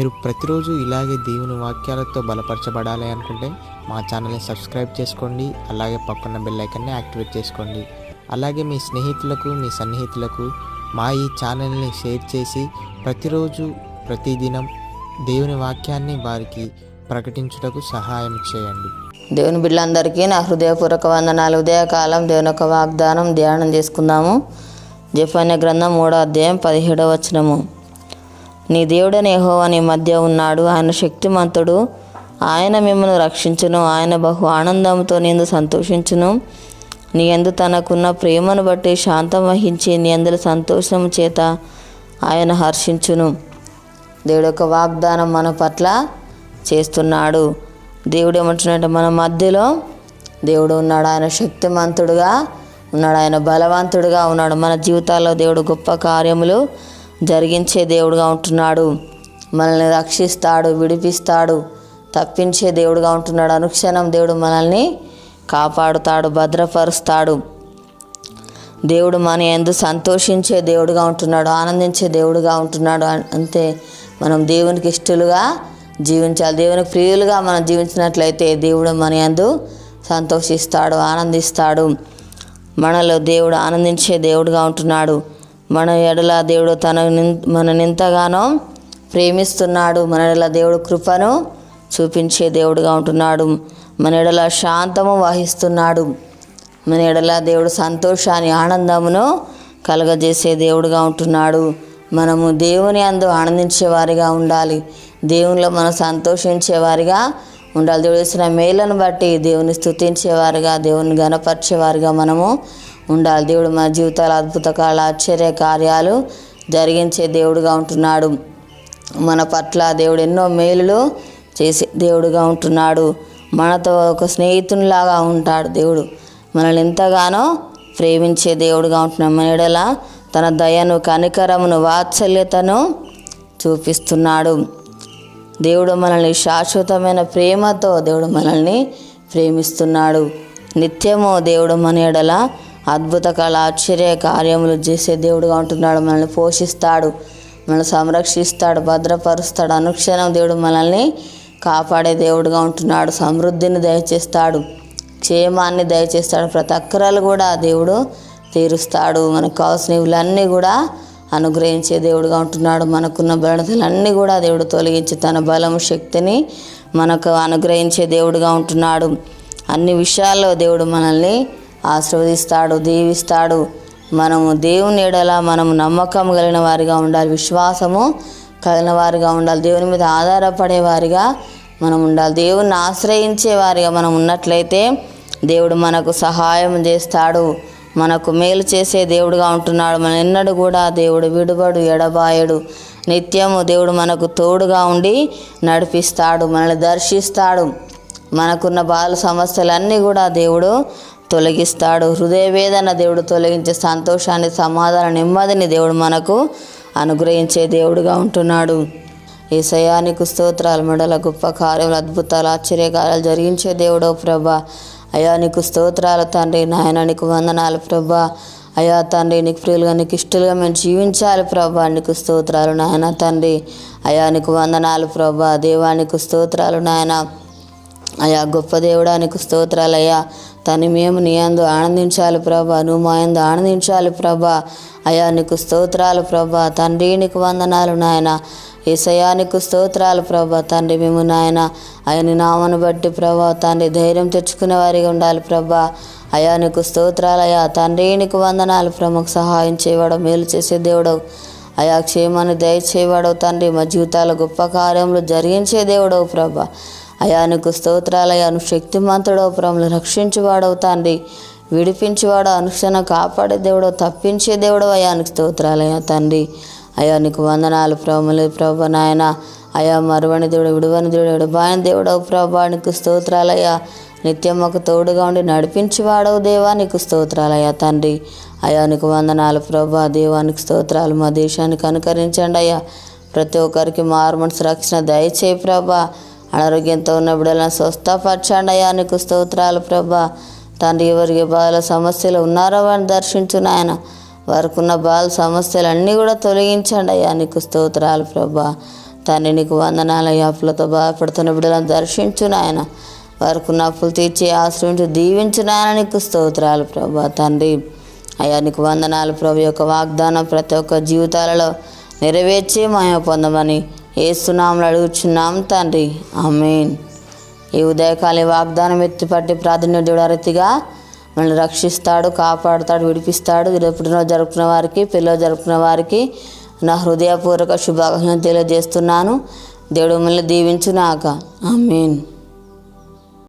మీరు ప్రతిరోజు ఇలాగే దేవుని వాక్యాలతో బలపరచబడాలి అనుకుంటే మా ఛానల్ని సబ్స్క్రైబ్ చేసుకోండి అలాగే పక్కన బెల్ ఐకన్ని యాక్టివేట్ చేసుకోండి. అలాగే మీ స్నేహితులకు మీ సన్నిహితులకు మా ఈ ఛానల్ని షేర్ చేసి ప్రతిరోజు ప్రతిదినం దేవుని వాక్యాన్ని వారికి ప్రకటించుటకు సహాయం చేయండి. దేవుని బిడ్డలందరికీ నా హృదయపూర్వక వందనాలు. ఉదయకాలం దేవుని యొక్క వాగ్దానం ధ్యానం చేసుకుందాము. జఫన్య గ్రంథం మూడో అధ్యాయం పదిహేడవ వచనము. నీ దేవుడని యెహోవా నీ మధ్య ఉన్నాడు. ఆయన శక్తిమంతుడు. ఆయన మిమ్మల్ని రక్షించును. ఆయన బహు ఆనందంతో నిందు సంతోషించును. నీ ఎందు తనకున్న ప్రేమను బట్టి శాంతం వహించి నీ అందుల సంతోషం చేత ఆయన హర్షించును. దేవుడు యొక్క వాగ్దానం మన పట్ల చేస్తున్నాడు. దేవుడు ఏమంటున్నాడు మన మధ్యలో దేవుడు ఉన్నాడు. ఆయన శక్తిమంతుడుగా ఉన్నాడు. ఆయన బలవంతుడుగా ఉన్నాడు. మన జీవితాల్లో దేవుడు గొప్ప కార్యములు జరిగించే దేవుడుగా ఉంటున్నాడు. మనల్ని రక్షిస్తాడు విడిపిస్తాడు. తప్పించే దేవుడుగా ఉంటున్నాడు. అనుక్షణం దేవుడు మనల్ని కాపాడుతాడు భద్రపరుస్తాడు. దేవుడు మన ఎందు సంతోషించే దేవుడుగా ఉంటున్నాడు ఆనందించే దేవుడుగా ఉంటున్నాడు. అంతే మనం దేవునికి ఇష్టలుగా జీవించాలి. దేవునికి ప్రియులుగా మనం జీవించినట్లయితే దేవుడు మన ఎందు సంతోషిస్తాడు ఆనందిస్తాడు. మనలో దేవుడు ఆనందించే దేవుడుగా ఉంటున్నాడు. మన ఎడల దేవుడు తన మనని ఎంతగానో ప్రేమిస్తున్నాడు. మన ఎడల దేవుడు కృపను చూపించే దేవుడుగా ఉంటున్నాడు. మన ఎడల శాంతము వహిస్తున్నాడు. మన ఎడల దేవుడు సంతోషాన్ని ఆనందమును కలగజేసే దేవుడుగా ఉంటున్నాడు. మనము దేవుని అందు ఆనందించే వారిగా ఉండాలి. దేవునిలో మనం సంతోషించే వారిగా ఉండాలి. దేవుడు చేసిన మేలను బట్టి దేవుని స్తుతించేవారుగా దేవుని గణపరిచేవారుగా మనము ఉండాలి. దేవుడు మన జీవితాల అద్భుత కాల ఆశ్చర్య కార్యాలు జరిగించే దేవుడుగా ఉంటున్నాడు. మన పట్ల దేవుడు ఎన్నో మేలులు చేసే దేవుడుగా ఉంటున్నాడు. మనతో ఒక స్నేహితునిలాగా ఉంటాడు దేవుడు. మనల్ని ఎంతగానో ప్రేమించే దేవుడుగా ఉంటున్నాడు. మన ఎడల తన దయను కనికరమును వాత్సల్యతను చూపిస్తున్నాడు. దేవుడు మనల్ని శాశ్వతమైన ప్రేమతో దేవుడు మనల్ని ప్రేమిస్తున్నాడు. నిత్యము దేవుడు మన ఎడల అద్భుత కళ ఆశ్చర్య కార్యములు చేసే దేవుడుగా ఉంటున్నాడు. మనల్ని పోషిస్తాడు మనల్ని సంరక్షిస్తాడు భద్రపరుస్తాడు. అనుక్షణం దేవుడు మనల్ని కాపాడే దేవుడుగా ఉంటున్నాడు. సమృద్ధిని దయచేస్తాడు క్షేమాన్ని దయచేస్తాడు. ప్రతి అక్కరాలు కూడా దేవుడు తీరుస్తాడు. మనకు కావాల్సినవిలన్నీ కూడా అనుగ్రహించే దేవుడుగా ఉంటున్నాడు. మనకున్న బలతలన్నీ కూడా దేవుడు తొలగించి తన బలము శక్తిని మనకు అనుగ్రహించే దేవుడుగా ఉంటున్నాడు. అన్ని విషయాల్లో దేవుడు మనల్ని ఆశీర్వదిస్తాడు దీవిస్తాడు. మనము దేవుని ఎడల మనము నమ్మకం కలిగిన వారిగా ఉండాలి. విశ్వాసము కలిగిన వారిగా ఉండాలి. దేవుని మీద ఆధారపడే వారిగా మనం ఉండాలి. దేవుణ్ణి ఆశ్రయించే వారిగా మనం ఉన్నట్లయితే దేవుడు మనకు సహాయం చేస్తాడు. మనకు మేలు చేసే దేవుడుగా ఉంటున్నాడు. మన ఎన్నడూ కూడా దేవుడు విడుబడు ఎడబాయడు. నిత్యము దేవుడు మనకు తోడుగా ఉండి నడిపిస్తాడు మనల్ని దర్శిస్తాడు. మనకున్న బాధ సమస్యలన్నీ కూడా దేవుడు తొలగిస్తాడు. హృదయ వేదన దేవుడు తొలగించే సంతోషాన్ని సమాధాన నెమ్మదిని దేవుడు మనకు అనుగ్రహించే దేవుడుగా ఉంటున్నాడు. ఈ ఏసయానికి స్తోత్రాలు మెడల గొప్ప కార్యములు అద్భుతాలు ఆశ్చర్యకార్యాలు జరిగించే దేవుడో ప్రభా. అయా నీకు స్తోత్రాలు తండ్రి నాయన నీకు వందనాలు ప్రభా. అయా తండ్రి నీకు ప్రియులుగా నీకు ఇష్టలుగా మేము జీవించాలి ప్రభా. నీకు స్తోత్రాలు నాయన తండ్రి. అయా నీకు వందనాలు ప్రభా. దేవానికి స్తోత్రాలు నాయన. అయా గొప్ప దేవుడానికి స్తోత్రాలయ్యా. తను మేము నీ అందు ఆనందించాలి ప్రభా. నువ్వు మా యందు ఆనందించాలి ప్రభా. అయా నీకు స్తోత్రాలు ప్రభా. తండ్రి నీకు వందనాలు నాయన. ఏసయ్యా నీకు స్తోత్రాలు ప్రభా. తండ్రి మేము నాయన ఆయన నామను బట్టి ప్రభా తండ్రి ధైర్యం తెచ్చుకునే వారిగా ఉండాలి ప్రభా. అయా నీకు స్తోత్రాలయ్యా. తండ్రి నీకు వందనాలు ప్రభకు సహాయం చేయవాడు మేలు చేసే దేవుడవు. అయా క్షేమాన్ని దయచేవాడవు తండ్రి. మా జీవితాల గొప్ప కార్యములు జరిగించే దేవుడవు ప్రభా. అయానికి స్తోత్రాలయాను స్తోత్రాలయ్యా ప్రములు శక్తిమంతుడవు ప్రభులు రక్షించువాడవు తండ్రి. విడిపించేవాడు అనుక్షణ కాపాడే దేవుడు తప్పించే దేవుడు అయానికి స్తోత్రాలయ తండ్రి. అయా నీకు వందనాలు ప్రభులు ప్రభ నాయన. అయా మరువని దేవుడు విడువని దేవుడు విడుబాయని దేవుడవు ప్రభా. నీకు స్తోత్రాలయ్యా నిత్యం ఒక తోడుగా ఉండి నడిపించేవాడవు దేవా. నీకు స్తోత్రాలయ్యా తండ్రి. అయా నీకు వందనాలు ప్రభా. దేవానికి స్తోత్రాలు మా దేశానికి అనుకరించండి అయ్యా. ప్రతి ఒక్కరికి మార్మన్స్ రక్షణ దయచేయి ప్రభా. అనారోగ్యంతో ఉన్న బిడ్డలను స్వస్థపరచండి అయ్యా నీకు స్తోత్రాలు ప్రభా. తండ్రి ఎవరికి బాధల సమస్యలు ఉన్నారో వారిని దర్శించు నాయన. వారికి ఉన్న బాధ సమస్యలు అన్నీ కూడా తొలగించండి అయ్యా నీకు స్తోత్రాలు ప్రభా. తండ్రి నీకు వందనాలయ్యా అప్పులతో బాధపడుతున్న బిడ్డలను దర్శించు నాయన. వారికి అప్పులు తీర్చి ఆశ్రమించి దీవించు నాయన నీకు స్తోత్రాలు ప్రభా తండ్రి. అయ్యా నీకు వందనాలు ప్రభు. యొక్క వాగ్దానం ప్రతి ఒక్క జీవితాలలో నెరవేర్చి మాయ పొందమని ఏసునాములు అడుగుచున్నాం తండ్రి. అమీన్ ఈ ఉదయకాలి వాగ్దానం ఎత్తిపట్టి ప్రాధాన్య చూడరీతిగా మనల్ని రక్షిస్తాడు కాపాడుతాడు విడిపిస్తాడు. ఈరోజు పుట్టినరోజు జరుపుకున్న వారికి పిల్లలు జరుపుకున్న వారికి నా హృదయపూర్వక శుభాకాంక్షలు తెలియజేస్తున్నాను. దేవుడు మిమ్మల్ని దీవించునాక. అమీన్